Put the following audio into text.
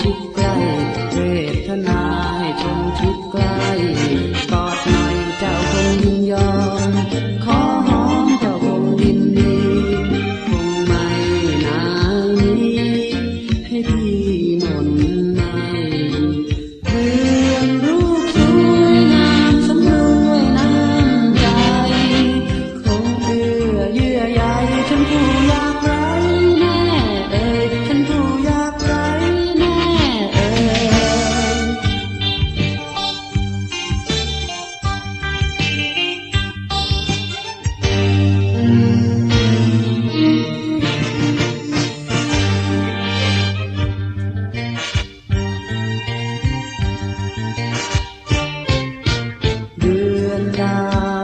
ชิดใกล้เวทนาให้จงชิดใกล้กอดหน่อยเจ้าคงยินยอม ขอหอมเจ้าคงยินดี คงไม่นานนี้ ให้พี่หมนในเรื่องรูปสวยงามสำรวยน้ำใจ คงเอื้อเยื่อใยฉันผู้ยากไร อ